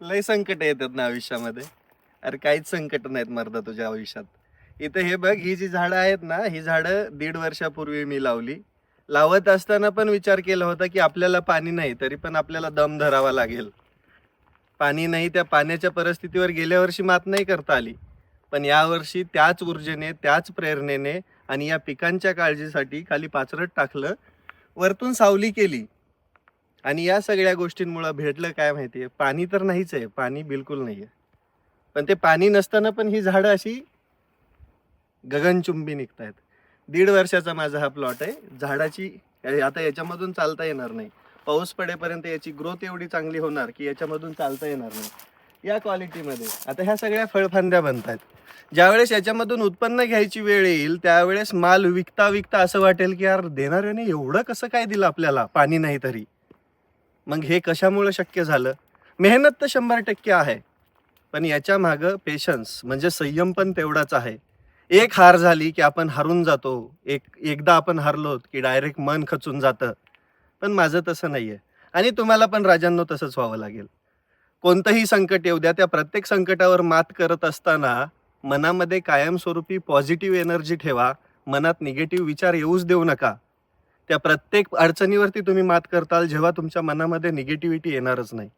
लय संकट येतात ना आयुष्यामध्ये. अरे काहीच संकट नाहीत मर्दा तुझ्या आयुष्यात. इथं हे बघ ही जी झाडं आहेत ना ही झाडं दीड वर्षापूर्वी मी लावली. लावत असताना पण विचार केला होता की आपल्याला पाणी नाही तरी पण आपल्याला दम धरावा लागेल. पाणी नाही त्या पाण्याच्या परिस्थितीवर गेल्या वर्षी मात नाही करता आली. पण यावर्षी त्याच ऊर्जेने त्याच प्रेरणेने आणि या पिकांच्या काळजीसाठी खाली पाचरट टाकलं वरतून सावली केली. आणि या सगळ्या गोष्टींमुळं भेटलं काय माहितीये? पाणी तर नाहीच आहे. पाणी बिलकुल नाही आहे पण ते पाणी नसताना पण ही झाडं अशी गगनचुंबी निघत आहेत दीड वर्षाचा माझा हा प्लॉट आहे. झाडाची आता याच्यामधून चालता येणार नाही. पाऊस पडेपर्यंत याची ग्रोथ एवढी चांगली होणार की याच्यामधून चालता येणार नाही. या क्वालिटीमध्ये. आता ह्या सगळ्या फळफांद्या बनतात ज्यावेळेस याच्यामधून उत्पन्न घ्यायची वेळ येईल त्यावेळेस माल विकता विकता असं वाटेल की यार देणाऱ्याने एवढं कसं काय दिलं आपल्याला? पाणी नाही तरी. मग हे कशामुळे शक्य झालं? मेहनत तर शंभर टक्के आहे पण याच्या मागं पेशन्स म्हणजे संयम पण तेवढाच आहे. एक हार झाली की आपण हारून जातो एक एकदा आपण हारलो की डायरेक्ट मन खचून जातं पण माझं तसं नाही आहे आणि तुम्हाला पण राजांनो तसंच व्हावं लागेल. कोणतंही संकट येऊ द्या त्या प्रत्येक संकटावर मात करत असताना मनामध्ये कायमस्वरूपी पॉझिटिव्ह एनर्जी ठेवा मनात निगेटिव्ह विचार येऊच देऊ नका. त्या प्रत्येक अडचणीवरती तुम्ही मात करताल जेव्हा तुमच्या मनामध्ये निगेटिव्हिटी येणारच नाही.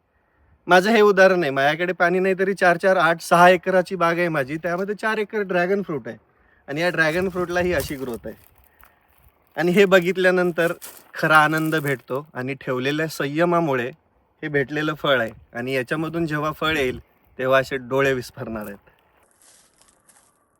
माझं हे उदाहरण आहे माझ्याकडे पाणी नाही तरी चार चार आठ सहा एकराची बाग आहे माझी त्यामध्ये चार एकर ड्रॅगन फ्रूट आहे. आणि या ड्रॅगन फ्रूटला ही अशी ग्रोथ आहे. आणि हे बघितल्यानंतर खरा आनंद भेटतो आणि ठेवलेल्या संयमामुळे हे भेटलेलं फळ आहे. आणि याच्यामधून जेव्हा फळ येईल तेव्हा असे डोळे विस्फरणार आहेत.